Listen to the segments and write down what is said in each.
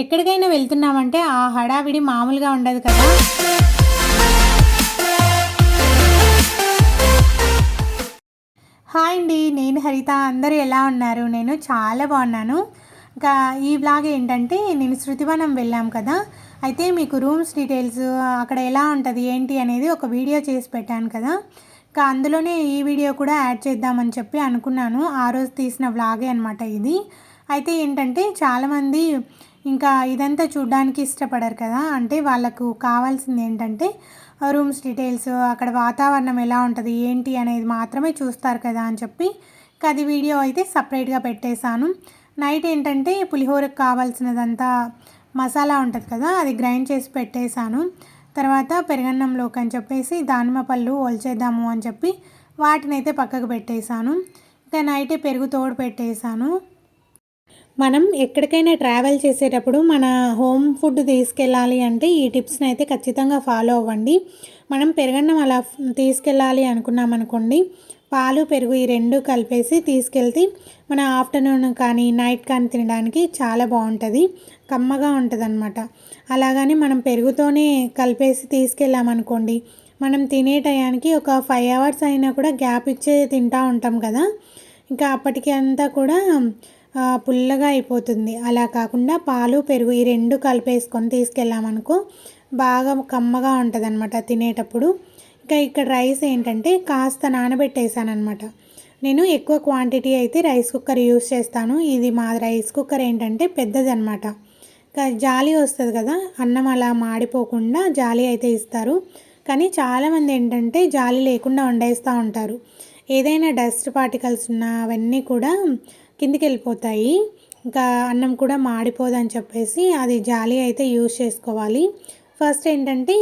ఎక్కడికైనా వెళ్తున్నామంటే ఆ హడావిడి మామూలుగా ఉండదు కదా. హాయ్ అండి నేను హరిత. అందరూ ఎలా ఉన్నారు? నేను చాలా బాగున్నాను. ఇంకా ఈ బ్లాగ్ ఏంటంటే నేను శృతివనం వెళ్ళాం కదా. అయితే మీకు రూమ్స్ డీటెయిల్స్ అక్కడ ఎలా ఉంటుంది ఏంటి అనేది ఒక వీడియో చేసి పెట్టాను కదా. ఇంకా అందులోనే ఈ వీడియో కూడా యాడ్ చేద్దామని చెప్పి అనుకున్నాను. ఆ రోజు తీసిన వ్లాగే అనమాట ఇది. అయితే ఏంటంటే చాలామంది ఇంకా ఇదంతా చూడడానికి ఇష్టపడరు కదా. అంటే వాళ్ళకు కావాల్సింది ఏంటంటే రూమ్స్ డీటెయిల్స్ అక్కడ వాతావరణం ఎలా ఉంటుంది ఏంటి అనేది మాత్రమే చూస్తారు కదా అని చెప్పి అది వీడియో అయితే సపరేట్గా పెట్టేశాను. నైట్ ఏంటంటే పులిహోరకు కావాల్సినదంతా మసాలా ఉంటుంది కదా అది గ్రైండ్ చేసి పెట్టేశాను. తర్వాత పెరగన్నంలోకి అని చెప్పేసి దానిమ్మ పళ్ళు ఒల్చేద్దాము అని చెప్పి వాటిని అయితే పక్కకు పెట్టేశాను. ఇంకా నైటే పెరుగు తోడు పెట్టేశాను. మనం ఎక్కడికైనా ట్రావెల్ చేసేటప్పుడు మన హోమ్ ఫుడ్ తీసుకెళ్ళాలి అంటే ఈ టిప్స్ని అయితే ఖచ్చితంగా ఫాలో అవ్వండి. మనం పెరగన్నం అలా తీసుకెళ్ళాలి అనుకున్నాం అనుకోండి పాలు పెరుగు ఈ రెండు కలిపేసి తీసుకెళ్తే మన ఆఫ్టర్నూన్ కానీ నైట్ కానీ తినడానికి చాలా బాగుంటుంది కమ్మగా ఉంటుందన్నమాట. అలాగని మనం పెరుగుతోనే కలిపేసి తీసుకెళ్ళామనుకోండి మనం తినే టయానికి ఒక ఫైవ్ అవర్స్ అయినా కూడా గ్యాప్ ఇచ్చే తింటూ ఉంటాం కదా. ఇంకా అప్పటికి అంతా కూడా పుల్లగా అయిపోతుంది. అలా కాకుండా పాలు పెరుగు ఈ రెండు కలిపేసుకొని తీసుకెళ్ళామనుకో బాగా కమ్మగా ఉంటుంది అనమాట తినేటప్పుడు. ఇంకా ఇక్కడ రైస్ ఏంటంటే కాస్త నానబెట్టేసాను అనమాట నేను ఎక్కువ క్వాంటిటీ అయితే రైస్ కుక్కర్ యూస్ చేస్తాను. ఇది మా రైస్ కుక్కర్ ఏంటంటే పెద్దది అనమాట జాలి వస్తుంది కదా అన్నం అలా మాడిపోకుండా జాలి అయితే ఇస్తారు. కానీ చాలామంది ఏంటంటే జాలి లేకుండా వండేస్తూ ఉంటారు. ఏదైనా డస్ట్ పార్టికల్స్ ఉన్నా అవన్నీ కూడా కిందికి వెళ్ళిపోతాయి ఇంకా అన్నం కూడా మాడిపోదని చెప్పేసి అది జాలి అయితే యూజ్ చేసుకోవాలి. ఫస్ట్ ఏంటంటే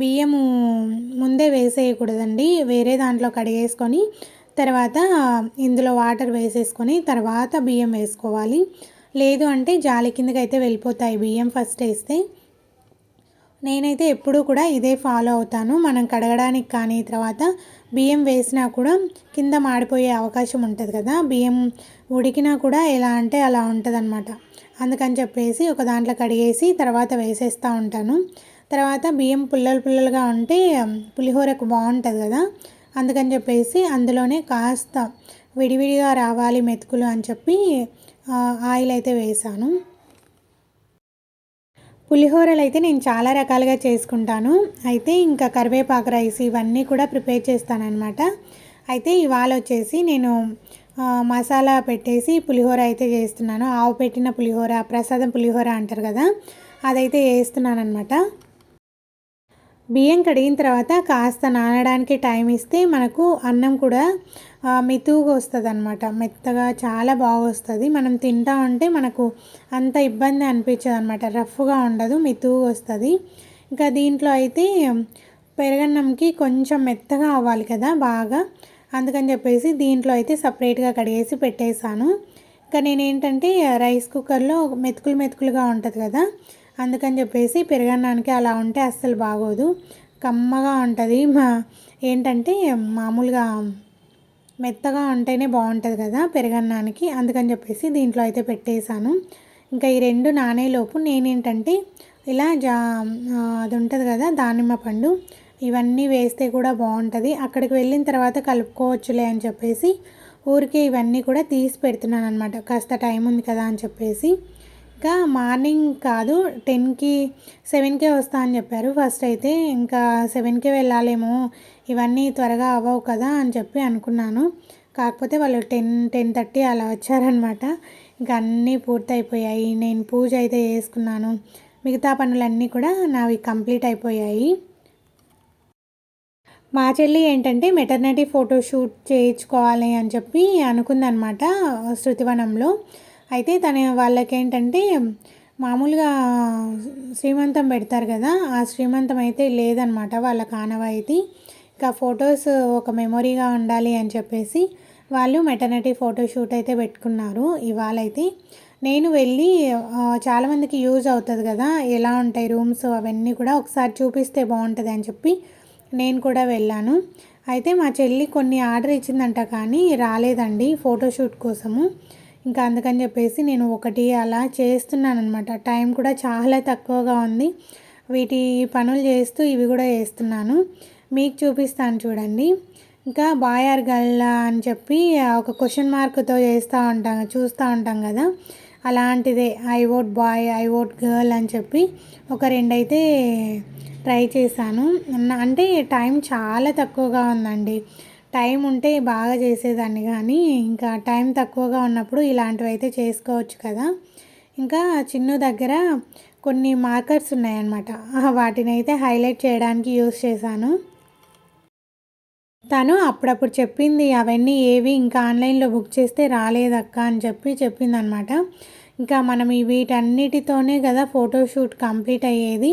బియ్యము ముందే వేసేయకూడదండి. వేరే దాంట్లో కడిగేసుకొని తర్వాత ఇందులో వాటర్ వేసేసుకొని తర్వాత బియ్యం వేసుకోవాలి. లేదు అంటే జాలి కిందకి అయితే వెళ్ళిపోతాయి బియ్యం ఫస్ట్ వేస్తే. నేనైతే ఎప్పుడూ కూడా ఇదే ఫాలో అవుతాను. మనం కడగడానికి కానీ తర్వాత బియ్యం వేసినా కూడా కింద మాడిపోయే అవకాశం ఉంటుంది కదా. బియ్యం ఉడికినా కూడా ఎలా అంటే అలా ఉంటుంది అనమాట అందుకని చెప్పేసి ఒక దాంట్లో కడిగేసి తర్వాత వేసేస్తూ ఉంటాను. తర్వాత బియ్యం పుల్లలు పుల్లలుగా ఉంటే పులిహోరకు బాగుంటుంది కదా. అందుకని చెప్పేసి అందులోనే కాస్త విడివిడిగా రావాలి మెతుకులు అని చెప్పి ఆయిల్ అయితే వేసాను. పులిహోరలు అయితే నేను చాలా రకాలుగా చేసుకుంటాను. అయితే ఇంకా కరివేపాకు రైస్ ఇవన్నీ కూడా ప్రిపేర్ చేస్తానన్నమాట. అయితే ఇవాళ వచ్చేసి నేను మసాలా పెట్టేసి పులిహోర అయితే చేస్తున్నాను. ఆవు పెట్టిన పులిహోర ప్రసాదం పులిహోర అంటారు కదా అదైతే వేస్తున్నాను అనమాట బియ్యం కడిగిన తర్వాత కాస్త నానడానికి టైం ఇస్తే మనకు అన్నం కూడా మెతువుగా వస్తుంది అనమాట మెత్తగా చాలా బాగా వస్తుంది. మనం తింటా ఉంటే మనకు అంత ఇబ్బంది అనిపించదు అనమాట రఫ్గా ఉండదు మెతువుగా వస్తుంది. ఇంకా దీంట్లో అయితే పెరగన్నంకి కొంచెం మెత్తగా అవ్వాలి కదా బాగా. అందుకని చెప్పేసి దీంట్లో అయితే సపరేట్గా కడిగేసి పెట్టేశాను. ఇంకా నేనేంటంటే రైస్ కుక్కర్లో మెతుకులు మెతుకులుగా ఉంటుంది కదా అందుకని చెప్పేసి పెరగన్నానికి అలా ఉంటే అస్సలు బాగోదు. కమ్మగా ఉంటుంది. మా ఏంటంటే మామూలుగా మెత్తగా ఉంటేనే బాగుంటుంది కదా పెరగన్నానికి. అందుకని చెప్పేసి దీంట్లో అయితే పెట్టేశాను. ఇంకా ఈ రెండు నానేలోపు నేనేంటంటే ఇలా జా అది ఉంటుంది కదా దానిమ్మ పండు. ఇవన్నీ వేస్తే కూడా బాగుంటుంది. అక్కడికి వెళ్ళిన తర్వాత కలుపుకోవచ్చులే అని చెప్పేసి ఊరికే ఇవన్నీ కూడా తీసి పెడుతున్నాను అనమాట కాస్త టైం ఉంది కదా అని చెప్పేసి. ఇంకా మార్నింగ్ కాదు టెన్కి సెవెన్కే వస్తా అని చెప్పారు. ఫస్ట్ అయితే ఇంకా సెవెన్కే వెళ్ళాలేమో ఇవన్నీ త్వరగా అవ్వవు కదా అని చెప్పి అనుకున్నాను. కాకపోతే వాళ్ళు టెన్ టెన్ థర్టీ అలా వచ్చారనమాట. ఇంకా అన్నీ పూర్తయిపోయాయి. నేను పూజ అయితే చేసుకున్నాను. మిగతా పనులన్నీ కూడా నావి కంప్లీట్ అయిపోయాయి. మా చెల్లి ఏంటంటే మెటర్నిటీ ఫోటోషూట్ చేయించుకోవాలి అని చెప్పి అనుకుందనమాట శృతివనంలో. అయితే తన వాళ్ళకి ఏంటంటే మామూలుగా శ్రీమంతం పెడతారు కదా ఆ శ్రీమంతం అయితే లేదనమాట వాళ్ళ కానవాయితీ. ఇంకా ఫొటోస్ ఒక మెమొరీగా ఉండాలి అని చెప్పేసి వాళ్ళు మెటర్నిటీ ఫోటోషూట్ అయితే పెట్టుకున్నారు. ఇవాళైతే నేను వెళ్ళి చాలామందికి యూజ్ అవుతుంది కదా ఎలా ఉంటాయి రూమ్స్ అవన్నీ కూడా ఒకసారి చూపిస్తే బాగుంటుంది అని చెప్పి నేను కూడా వెళ్ళాను. అయితే మా చెల్లి కొన్ని ఆర్డర్ ఇచ్చిందంట కానీ రాలేదండి ఫోటోషూట్ కోసము. ఇంకా అందుకని చెప్పేసి నేను ఒకటి అలా చేస్తున్నాను అనమాట టైం కూడా చాలా తక్కువగా ఉంది. వీటి పనులు చేస్తూ ఇవి కూడా చేస్తున్నాను. మీకు చూపిస్తాను చూడండి. ఇంకా బాయార్ గల్లా అని చెప్పి ఒక క్వశ్చన్ మార్క్తో చేస్తూ ఉంటాం చూస్తూ ఉంటాం కదా. అలాంటిదే I vote boy I vote girl అని చెప్పి ఒక రెండైతే ట్రై చేశాను. అంటే టైం చాలా తక్కువగా ఉందండి. టైం ఉంటే బాగా చేసేదాన్ని కానీ ఇంకా టైం తక్కువగా ఉన్నప్పుడు ఇలాంటివి అయితే చేసుకోవచ్చు కదా. ఇంకా చిన్న దగ్గర కొన్ని మార్కర్స్ ఉన్నాయన్నమాట. వాటిని అయితే హైలైట్ చేయడానికి యూస్ చేశాను. తను అప్పుడప్పుడు చెప్పింది అవన్నీ ఏవి ఇంకా ఆన్లైన్లో బుక్ చేస్తే రాలేదక్క అని చెప్పి చెప్పింది అనమాట ఇంకా మనం వీటన్నిటితోనే కదా ఫోటోషూట్ కంప్లీట్ అయ్యేది.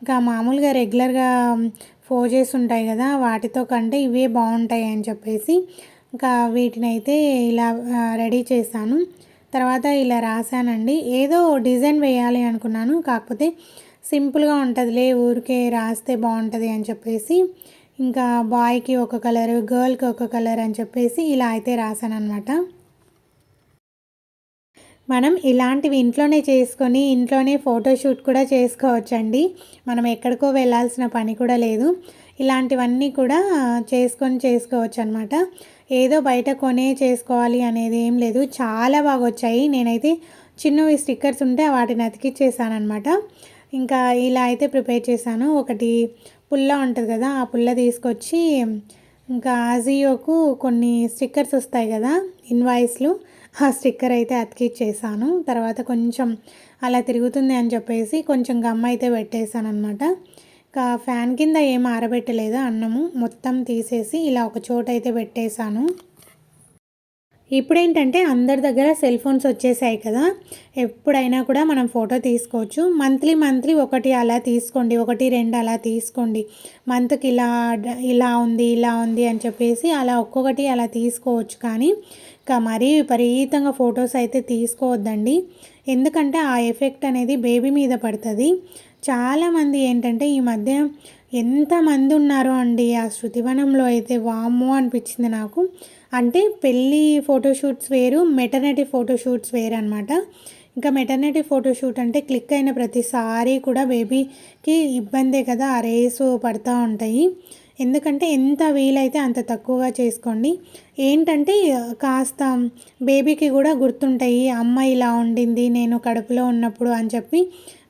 ఇంకా మామూలుగా రెగ్యులర్గా ఫోజెస్ ఉంటాయి కదా వాటితో కంటే ఇవే బాగుంటాయి అని చెప్పేసి ఇంకా వీటిని అయితే ఇలా రెడీ చేశాను. తర్వాత ఇలా రాశానండి. ఏదో డిజైన్ వేయాలి అనుకున్నాను కాకపోతే సింపుల్గా ఉంటుందిలే ఊరికే రాస్తే బాగుంటుంది అని చెప్పేసి ఇంకా బాయ్కి ఒక కలర్ గర్ల్కి ఒక కలర్ అని చెప్పేసి ఇలా అయితే రాశాను అనమాట మనం ఇలాంటివి ఇంట్లోనే చేసుకొని ఇంట్లోనే ఫోటోషూట్ కూడా చేసుకోవచ్చండి. మనం ఎక్కడికో వెళ్ళాల్సిన పని కూడా లేదు. ఇలాంటివన్నీ కూడా చేసుకొని చేసుకోవచ్చు అనమాట ఏదో బయట కొనే చేసుకోవాలి అనేది ఏం లేదు. చాలా బాగా వచ్చాయి నేనైతే చిన్నవి స్టిక్కర్స్ ఉంటే వాటిని అతికిచ్చేసాను అనమాట ఇంకా ఇలా అయితే ప్రిపేర్ చేశాను. ఒకటి పుల్ల ఉంటుంది కదా ఆ పుల్ల తీసుకొచ్చి ఇంకా ఆజియోకు కొన్ని స్టిక్కర్స్ వస్తాయి కదా ఇన్వాయిస్లు ఆ స్టిక్కర్ అయితే అతికిచ్చేసాను. తర్వాత కొంచెం అలా తిరుగుతుంది అని చెప్పేసి కొంచెం గమ్ అయితే పెట్టేశాను అనమాట ఇంకా ఫ్యాన్ కింద ఏం ఆరబెట్టలేదు అన్నము మొత్తం తీసేసి ఇలా ఒక చోట అయితే పెట్టేశాను. ఇప్పుడేంటంటే అందరి దగ్గర సెల్ ఫోన్స్ వచ్చేసాయి కదా. ఎప్పుడైనా కూడా మనం ఫోటో తీసుకోవచ్చు. మంత్లీ మంత్లీ ఒకటి అలా తీసుకోండి ఒకటి రెండు అలా తీసుకోండి. మంత్కి ఇలా ఇలా ఉంది ఇలా ఉంది అని చెప్పేసి అలా ఒక్కొక్కటి అలా తీసుకోవచ్చు. కానీ మరీ విపరీతంగా ఫొటోస్ అయితే తీసుకోవద్దండి. ఎందుకంటే ఆ ఎఫెక్ట్ అనేది బేబీ మీద పడుతుంది. చాలామంది ఏంటంటే ఈ మధ్య ఎంతమంది ఉన్నారో అండి ఆ శృతివనంలో అయితే వామ్మో అనిపించింది నాకు. అంటే పెళ్ళి ఫోటోషూట్స్ వేరు మెటర్నిటీ ఫోటోషూట్స్ వేరు అనమాట ఇంకా మెటర్నిటీ ఫోటోషూట్ అంటే క్లిక్ అయిన ప్రతిసారి కూడా బేబీకి ఇబ్బందే కదా ఆ రేసు పడుతూ ఉంటాయి. ఎందుకంటే ఎంత వీలైతే అంత తక్కువగా చేసుకోండి. ఏంటంటే కాస్త బేబీకి కూడా గుర్తుంటాయి అమ్మ ఇలా ఉండింది నేను కడుపులో ఉన్నప్పుడు అని చెప్పి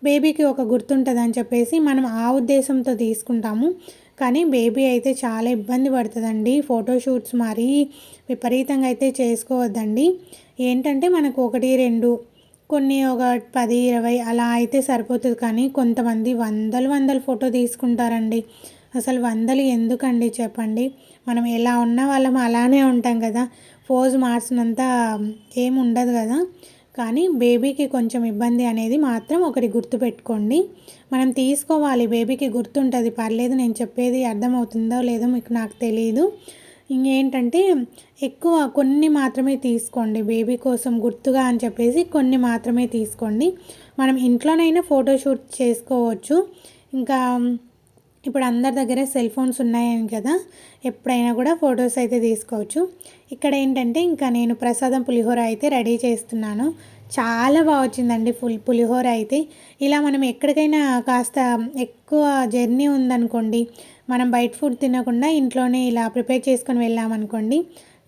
బేబీకి ఒక గుర్తుంటుంది అని చెప్పేసి మనం ఆ ఉద్దేశంతో తీసుకుంటాము. కానీ బేబీ అయితే చాలా ఇబ్బంది పడుతుందండి. ఫోటోషూట్స్ మరీ విపరీతంగా అయితే చేసుకోవద్దండి. ఏంటంటే మనకు ఒకటి రెండు కొన్ని ఒక పది ఇరవై అలా అయితే సరిపోతుంది కానీ కొంతమంది వందలు వందలు ఫోటో తీసుకుంటారండి. అసలు వందలు ఎందుకండి చెప్పండి? మనం ఎలా ఉన్న వాళ్ళం అలానే ఉంటాం కదా. ఫోజ్ మార్చినంత ఏం ఉండదు కదా. కానీ బేబీకి కొంచెం ఇబ్బంది అనేది మాత్రం ఒకటి గుర్తుపెట్టుకోండి. మనం తీసుకోవాలి బేబీకి గుర్తుంటుంది. పర్లేదు నేను చెప్పేది అర్థమవుతుందో లేదో మీకు నాకు తెలియదు ఇంకేంటంటే ఎక్కువ కొన్ని మాత్రమే తీసుకోండి. బేబీ కోసం గుర్తుగా అని చెప్పేసి కొన్ని మాత్రమే తీసుకోండి. మనం ఇంట్లోనైనా ఫోటోషూట్ చేసుకోవచ్చు. ఇంకా ఇప్పుడు అందరి దగ్గర సెల్ ఫోన్స్ ఉన్నాయని కదా ఎప్పుడైనా కూడా ఫొటోస్ అయితే తీసుకోవచ్చు. ఇక్కడ ఏంటంటే ఇంకా నేను ప్రసాదం పులిహోర అయితే రెడీ చేస్తున్నాను. చాలా బాగా వచ్చిందండి ఫుల్ పులిహోర అయితే. ఇలా మనం ఎక్కడికైనా కాస్త ఎక్కువ జర్నీ ఉందనుకోండి మనం బయట ఫుడ్ తినకుండా ఇంట్లోనే ఇలా ప్రిపేర్ చేసుకొని వెళ్ళామనుకోండి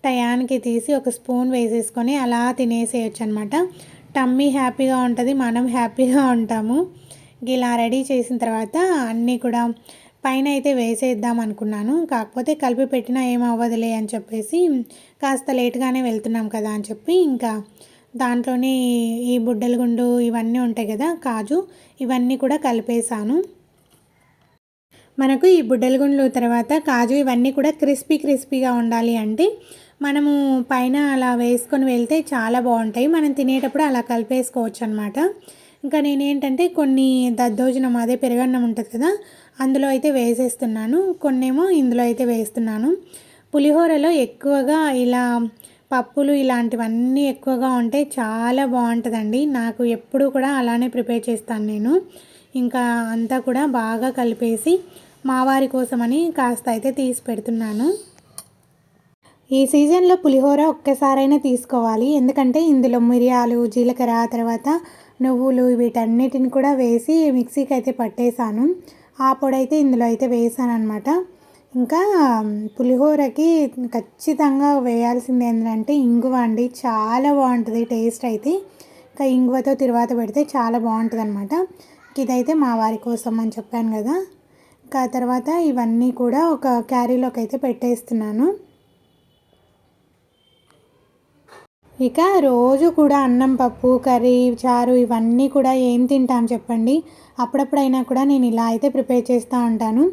టయానికి తీసి ఒక స్పూన్ వేసేసుకొని అలా తినేసేయచ్చు అనమాట టమ్మీ హ్యాపీగా ఉంటుంది మనం హ్యాపీగా ఉంటాము. ఇలా రెడీ చేసిన తర్వాత అన్నీ కూడా పైన అయితే వేసేద్దాం అనుకున్నాను. కాకపోతే కలిపి పెట్టినా ఏం అవ్వదులే అని చెప్పేసి కాస్త లేట్గానే వెళ్తున్నాం కదా అని చెప్పి ఇంకా దాంట్లోనే ఈ బుడ్డల గుండు ఇవన్నీ ఉంటాయి కదా కాజు ఇవన్నీ కూడా కలిపేసాను మనకు ఈ బుడ్డల గుండ్లు తర్వాత కాజు ఇవన్నీ కూడా క్రిస్పీ క్రిస్పీగా ఉండాలి అంటే మనము పైన అలా వేసుకొని వెళ్తే చాలా బాగుంటాయి. మనం తినేటప్పుడు అలా కలిపేసుకోవచ్చు అనమాట ఇంకా నేనేంటంటే కొన్ని దద్దోజనం అదే పెరగన్నం ఉంటుంది కదా అందులో అయితే వేసేస్తున్నాను. కొన్నేమో ఇందులో అయితే వేస్తున్నాను. పులిహోరలో ఎక్కువగా ఇలా పప్పులు ఇలాంటివన్నీ ఎక్కువగా ఉంటే చాలా బాగుంటుందండి. నాకు ఎప్పుడు కూడా అలానే ప్రిపేర్ చేస్తాను నేను. ఇంకా అంతా కూడా బాగా కలిపేసి మా వారి కోసమని కాస్త అయితే తీసి పెడుతున్నాను. ఈ సీజన్లో పులిహోర ఒక్కసారైనా తీసుకోవాలి. ఎందుకంటే ఇందులో మిరియాలు జీలకర్ర తర్వాత నువ్వులు వీటన్నిటిని కూడా వేసి మిక్సీకి అయితే పట్టేశాను ఆ పొడి అయితే ఇందులో అయితే వేసాను అనమాట ఇంకా పులిహోరకి ఖచ్చితంగా వేయాల్సింది ఏంటంటే ఇంగువ అండి. చాలా బాగుంటుంది టేస్ట్ అయితే. ఇంకా ఇంగువతో తిరువాత పెడితే చాలా బాగుంటుంది అనమాట ఇదైతే మా వారి కోసం అని చెప్పాను కదా. ఇంకా తర్వాత ఇవన్నీ కూడా ఒక క్యారీలోకి అయితే పెట్టేస్తున్నాను. ఇక రోజు కూడా అన్నం పప్పు కర్రీ చారు ఇవన్నీ కూడా ఏం తింటాం చెప్పండి. అప్పుడప్పుడైనా కూడా నేను ఇలా అయితే ప్రిపేర్ చేస్తూ ఉంటాను.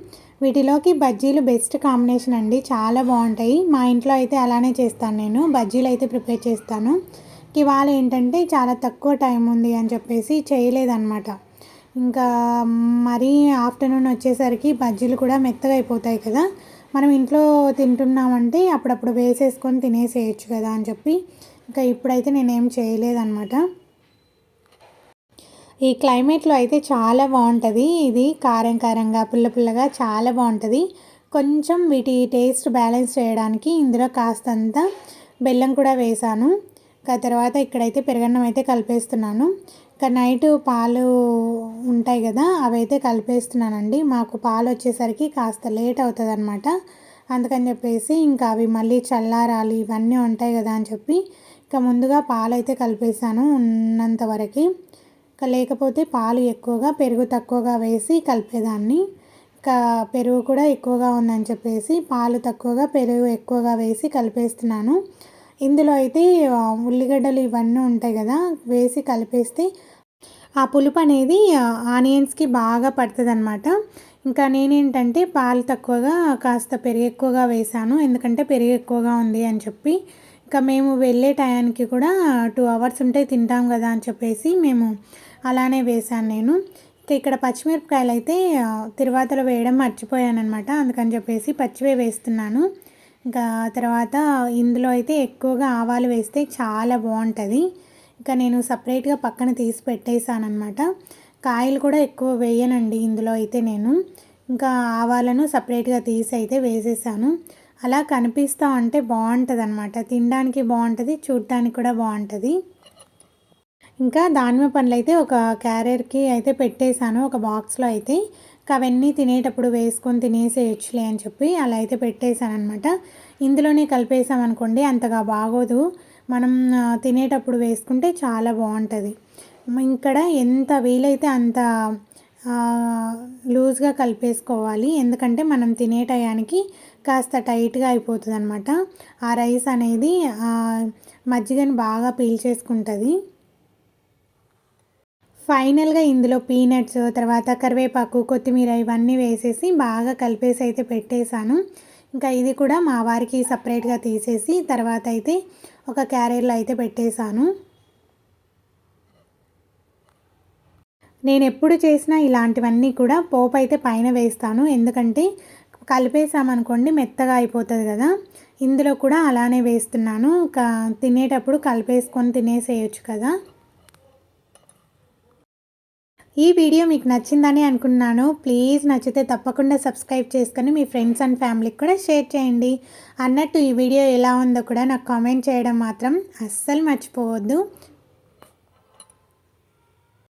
వీటిలోకి బజ్జీలు బెస్ట్ కాంబినేషన్ అండి. చాలా బాగుంటాయి. మా ఇంట్లో అయితే అలానే చేస్తాను నేను. బజ్జీలు అయితే ప్రిపేర్ చేస్తాను. ఇవాళ ఏంటంటే చాలా తక్కువ టైం ఉంది అని చెప్పేసి చేయలేదన్నమాట. ఇంకా మరీ ఆఫ్టర్నూన్ వచ్చేసరికి బజ్జీలు కూడా మెత్తగా అయిపోతాయి కదా. మనం ఇంట్లో తింటున్నామంటే అప్పుడప్పుడు వేసేసుకొని తినేసేయచ్చు కదా అని చెప్పి ఇంకా ఇప్పుడైతే నేనేం చేయలేదన్నమాట. ఈ క్లైమేట్లో అయితే చాలా బాగుంటుంది. ఇది కారం కారంగా పుల్ల పుల్లగా చాలా బాగుంటుంది. కొంచెం వీటి టేస్ట్ బ్యాలెన్స్ చేయడానికి ఇందులో కాస్తంత బెల్లం కూడా వేసాను. ఇంకా తర్వాత ఇక్కడైతే పెరగన్నం అయితే కలిపేస్తున్నాను. ఇంకా నైట్ పాలు ఉంటాయి కదా అవి అయితే కలిపేస్తున్నానండి. మాకు పాలు వచ్చేసరికి కాస్త లేట్ అవుతుంది అనమాట అందుకని చెప్పేసి ఇంకా అవి మళ్ళీ చల్లారాలి ఇవన్నీ ఉంటాయి కదా అని చెప్పి ఇంకా ముందుగా పాలు అయితే కలిపేసాను ఉన్నంత వరకు. ఇంకా లేకపోతే పాలు ఎక్కువగా పెరుగు తక్కువగా వేసి కలిపేదాన్ని. ఇంకా పెరుగు కూడా ఎక్కువగా ఉందని చెప్పేసి పాలు తక్కువగా పెరుగు ఎక్కువగా వేసి కలిపేస్తున్నాను. ఇందులో అయితే ఉల్లిగడ్డలు ఇవన్నీ ఉంటాయి కదా వేసి కలిపేస్తే ఆ పులుపు అనేది ఆనియన్స్కి బాగా పడుతుంది అనమాట ఇంకా నేనేంటంటే పాలు తక్కువగా కాస్త పెరుగు ఎక్కువగా వేసాను ఎందుకంటే పెరుగు ఎక్కువగా ఉంది అని చెప్పి ఇంకా మేము వెళ్ళే టయానికి కూడా టూ అవర్స్ ఉంటే తింటాం కదా అని చెప్పేసి మేము అలానే వేశాను నేను. ఇంకా ఇక్కడ పచ్చిమిరపకాయలు అయితే తిరువాతలో వేయడం మర్చిపోయాను అనమాట అందుకని చెప్పేసి పచ్చివే వేస్తున్నాను. ఇంకా తర్వాత ఇందులో అయితే ఎక్కువగా ఆవాలు వేస్తే చాలా బాగుంటుంది. ఇంకా నేను సపరేట్గా పక్కన తీసి పెట్టేశానమాట కాయలు కూడా ఎక్కువ వేయనండి ఇందులో అయితే నేను. ఇంకా ఆవాలను సపరేట్గా తీసి అయితే వేసేసాను. అలా కనిపిస్తూ ఉంటే బాగుంటుంది అనమాట తినడానికి బాగుంటుంది చూడడానికి కూడా బాగుంటుంది. ఇంకా దానిమ్మ పండ్లు అయితే ఒక క్యారియర్కి అయితే పెట్టేశాను ఒక బాక్స్లో అయితే. అవన్నీ తినేటప్పుడు వేసుకొని తినేసేయచ్చులే అని చెప్పి అలా అయితే పెట్టేశాను అనమాట ఇందులోనే కలిపేసామనుకోండి అంతగా బాగోదు. మనం తినేటప్పుడు వేసుకుంటే చాలా బాగుంటుంది. ఇక్కడ ఎంత వీలైతే అంత లూజ్గా కలిపేసుకోవాలి. ఎందుకంటే మనం తినే టయానికి కాస్త టైట్గా అయిపోతుంది అనమాట ఆ రైస్ అనేది మజ్జిగని బాగా పీల్చేసుకుంటుంది ఫైనల్గా ఇందులో పీనట్స్ తర్వాత కరివేపాకు కొత్తిమీర ఇవన్నీ వేసేసి బాగా కలిపేసి అయితే పెట్టేశాను. ఇంకా ఇది కూడా మా వారికి సపరేట్గా తీసేసి తర్వాత అయితే ఒక క్యారియర్లో అయితే పెట్టేశాను. నేను ఎప్పుడు చేసినా ఇలాంటివన్నీ కూడా పోపు అయితే పైన వేస్తాను. ఎందుకంటే కలిపేసామనుకోండి మెత్తగా అయిపోతుంది కదా. ఇందులో కూడా అలానే వేస్తున్నాను. తినేటప్పుడు కలిపేసుకొని తినేసేయచ్చు కదా. ఈ వీడియో మీకు నచ్చిందని అనుకున్నాను. ప్లీజ్ నచ్చితే తప్పకుండా సబ్స్క్రైబ్ చేసుకొని మీ ఫ్రెండ్స్ అండ్ ఫ్యామిలీకి కూడా షేర్ చేయండి. అన్నట్టు ఈ వీడియో ఎలా ఉందో కూడా నాకు కామెంట్ చేయడం మాత్రం అస్సలు మర్చిపోవద్దు.